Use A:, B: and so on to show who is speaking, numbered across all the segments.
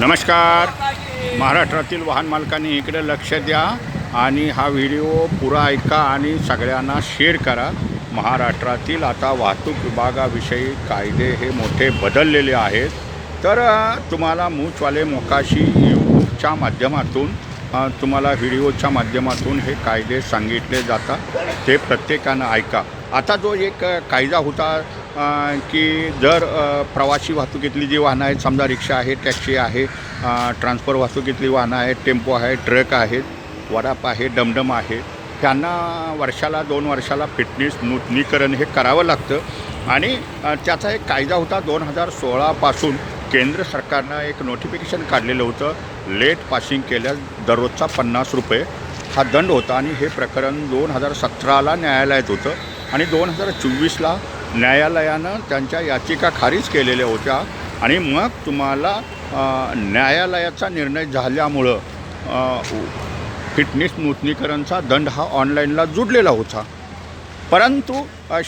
A: नमस्कार. महाराष्ट्रातील वाहन मालकांनी इकडे लक्ष द्या आणि हा व्हिडिओ पुरा ऐका आणि सगळ्यांना शेअर करा. महाराष्ट्रातील आता वाहतूक विभागाविषयी कायदे हे मोठे बदललेले आहेत. तर तुम्हाला मूचवाले मोकाशी यूट्यूबच्या माध्यमातून तुम्हाला व्हिडिओच्या माध्यमातून हे कायदे सांगितले जातात. ते प्रत्येकानं ऐका. आता जो एक कायदा होता की जर प्रवासी वाहतुकीतली जी वाहनं आहेत समजा रिक्षा आहे टॅक्सी आहे ट्रान्सफर वाहतुकीतली वाहनं आहेत टेम्पो आहे ट्रक आहेत वडाप आहे डमडम आहे त्यांना वर्षाला दोन वर्षाला फिटनेस नूतनीकरण हे करावं लागतं. आणि त्याचा एक कायदा होता दोन हजार सोळापासून केंद्र सरकारनं एक नोटिफिकेशन काढलेलं होतं लेट पासिंग केल्यास दररोजचा पन्नास रुपये हा दंड होता. आणि हे प्रकरण दोन हजार सतराला न्यायालयात होतं. आणि दोन हजार चोवीसला न्यायालयानं त्यांच्या याचिका खारिज केलेल्या होत्या आणि मग तुम्हाला न्यायालयाचा निर्णय झाल्यामुळं फिटनेस नूतनीकरणचा दंड हा ऑनलाईनला जुडलेला होता. परंतु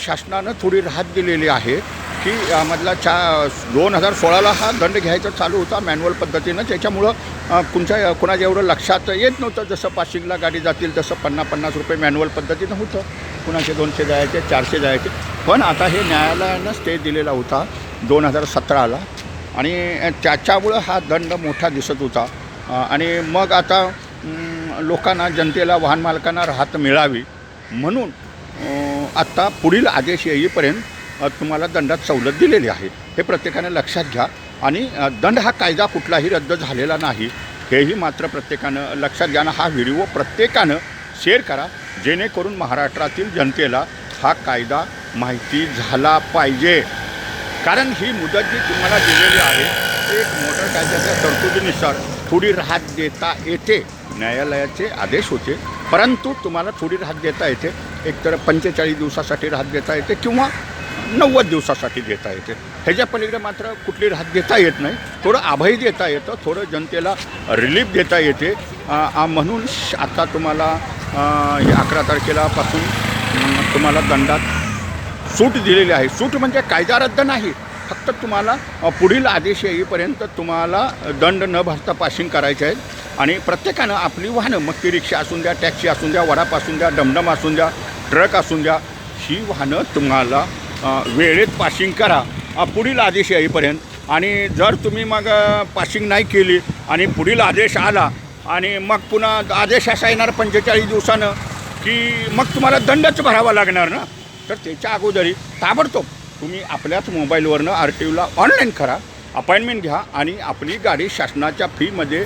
A: शासनानं थोडी राहत दिलेली आहे की यामधला चा दोन हजार सोळाला हा दंड घ्यायचा चालू होता मॅन्युअल पद्धतीनं त्याच्यामुळं कुणच्या कुणाच्या एवढं लक्षात येत नव्हतं. जसं पासिंगला गाडी जातील तसं पन्नास पन्नास रुपये मॅन्युअल पद्धतीनं होतं. कुणाचे दोनशे जायचे चारशे जायचे. पण आता हे न्यायालयानं स्टे दिलेला होता दोन हजार सतराला. आणि त्याच्यामुळं हा दंड मोठा दिसत होता. आणि मग आता लोकांना जनतेला वाहन मालकांना राहत मिळावी म्हणून आत्ता पुढील आदेश येईपर्यंत तुम्हाला दंडात सवलत दिलेली आहे. हे प्रत्येकाने लक्षात घ्या. आणि दंड हा कायदा कुठलाही रद्द झालेला नाही. हेही मात्र प्रत्येकानं लक्षात घ्या. हा व्हिडिओ प्रत्येकानं शेअर करा. जेणेकरून महाराष्ट्रातील जनतेला हा कायदा माहिती झाला पाहिजे. कारण ही मुदत जी तुम्हाला दिलेली आहे ते एक मोटर कायद्याच्या तरतुदीनुसार थोडी राहत देता येते. न्यायालयाचे आदेश होते. परंतु तुम्हाला थोडी राहत देता येते. एकतर पंचेचाळीस दिवसासाठी राहत देता येते किंवा नव्वद दिवसासाठी देता येते. ह्याच्या पलीकडे मात्र कुठली राहत देता येत नाही. थोडं आभय देता येतं. थोडं जनतेला रिलीफ देता येते. म्हणून श- आता तुम्हाला अकरा तारखेलापासून तुम्हाला दंडात सूट दिलेली आहे. सूट म्हणजे कायदा रद्द नाही. फक्त तुम्हाला पुढील आदेश येईपर्यंत तुम्हाला दंड न भरता पासिंग करायचे आहेत. आणि प्रत्येकानं आपली वाहनं मग ती रिक्षा असून द्या टॅक्सी असून द्या वडाप असून द्या डमडम असून द्या ट्रक असून द्या ही वाहनं तुम्हाला वेळेत पासिंग करा. पुढील आदेश येईपर्यंत. आणि जर तुम्ही मग पासिंग नाही केली आणि पुढील आदेश आला आणि मग पुन्हा आदेश असा येणार पंचेचाळीस दिवसानं की मग तुम्हाला दंडच भरावा लागणार ना? तर त्याच्या अगोदरी ताबडतोब तुम्ही आपल्याच मोबाईलवरनं आर टी ओला ऑनलाईन करा अपॉइंटमेंट घ्या आणि आपली गाडी शासनाच्या फीमध्ये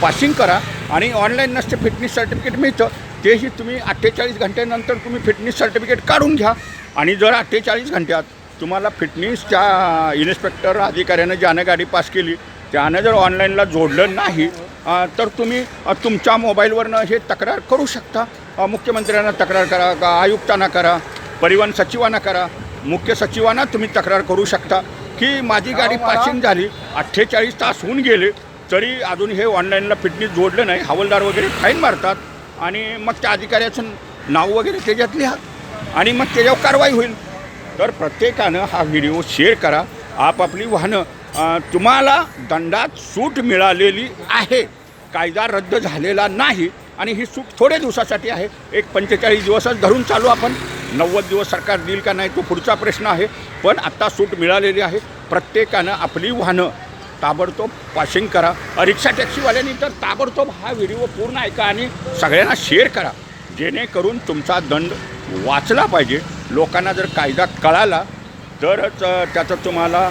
A: पासिंग करा आणि ऑनलाईन नसते फिटनेस सर्टिफिकेट मिळतं. तेही तुम्ही अठ्ठेचाळीस घंट्यानंतर तुम्ही फिटनेस सर्टिफिकेट काढून घ्या. आणि जर अठ्ठेचाळीस घंट्यात तुम्हाला फिटनेसच्या इन्स्पेक्टर अधिकाऱ्यानं ज्यानं गाडी पास केली त्यानं जर ऑनलाईनला जोडलं नाही तर तुम्ही तुमच्या मोबाईलवरनं हे तक्रार करू शकता. मुख्यमंत्र्यांना तक्रार करा का आयुक्तांना करा परिवहन सचिवांना करा. मुख्य सचिवांना तुम्ही तक्रार करू शकता. की माझी गाडी पासिंग झाली अठ्ठेचाळीस तास होऊन गेले तरी अजून हे ऑनलाईनला फिटनेस जोडलं नाही हवालदार वगैरे फाईन मारतात. आणि मग त्या अधिकाऱ्याचं नाव वगैरे त्याच्यात लिहा आणि मग त्याच्यावर कारवाई होईल. तर प्रत्येकानं हा व्हिडिओ शेअर करा. आपापली वाहनं तुम्हाला दंडात सूट मिळालेली आहे. कायदा रद्द झालेला नाही. आणि ही सूट थोड्या दिवसासाठी आहे. एक पंचेचाळीस दिवसच धरून चालू आपण. नव्वद दिवस सरकार देईल का नाही तो पुढचा प्रश्न आहे. पण आत्ता सूट मिळालेली आहे. प्रत्येकानं आपली वाहनं ताबडतोब पासिंग करा. रिक्षा टॅक्सीवाल्यांनी तर ताबडतोब हा व्हिडिओ पूर्ण ऐका आणि सगळ्यांना शेअर करा. जेणेकरून तुमचा दंड वाचला पाहिजे. लोकांना जर कायदा कळाला तरच त्याचा तुम्हाला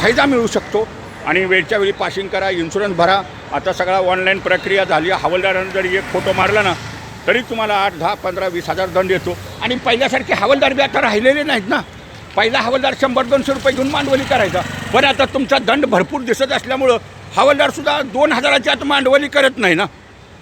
A: फायदा मिळू शकतो. आणि वेळच्या वेळी पासिंग करा इन्शुरन्स भरा. आता सगळा ऑनलाईन प्रक्रिया झाली. हवालदारानं जरी एक फोटो मारला ना तरी तुम्हाला आठ दहा पंधरा वीस हजार दंड येतो. आणि पहिल्यासारखे हवालदार बी आता राहिलेले नाहीत ना. पहिला हवालदार शंभर दोनशे रुपये घेऊन मांडवली करायचा. पण आता तुमचा दंड भरपूर दिसत असल्यामुळं हवालदारसुद्धा दोन हजाराची आता मांडवली करत नाही ना.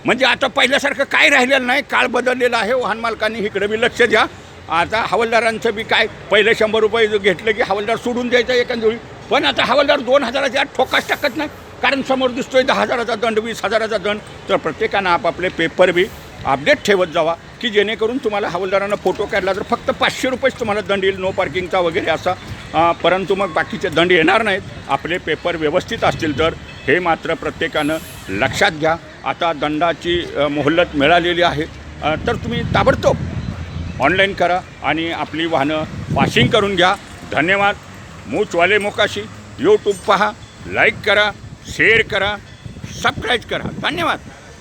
A: म्हणजे आता पहिल्यासारखं काय राहिलेलं नाही काळ बदललेला आहे वाहन मालकांनी इकडे बी लक्ष द्या. आता हवालदारांचं बी काय पहिले शंभर रुपये घेतलं की हवालदार सोडून द्यायचा एखाद्या पण आता हवालदार दोन हजाराच्या आत ठोकाच टाकत नाही. कारण समोर दिसतोय दहा हजाराचा दंड वीस हजाराचा दंड. तर प्रत्येकानं आपापले पेपर बी अपडेट ठेवत जावा की जेणेकरून तुम्हाला हवालदारानं फोटो काढला तर फक्त पाचशे रुपयेच तुम्हाला दंड येईल नो पार्किंगचा वगैरे असा. परंतु मग बाकीचे दंड येणार नाहीत. आपले पेपर व्यवस्थित असतील तर हे मात्र प्रत्येकानं लक्षात घ्या. आता दंडाची मोहल्लत मिळालेली आहे. तर तुम्ही ताबडतोब ऑनलाईन करा आणि आपली वाहनं पासिंग करून घ्या. धन्यवाद. मूचवाले मोकाशी. यूट्यूब पहा. लाईक करा. शेअर करा. सबस्क्राईब करा. धन्यवाद.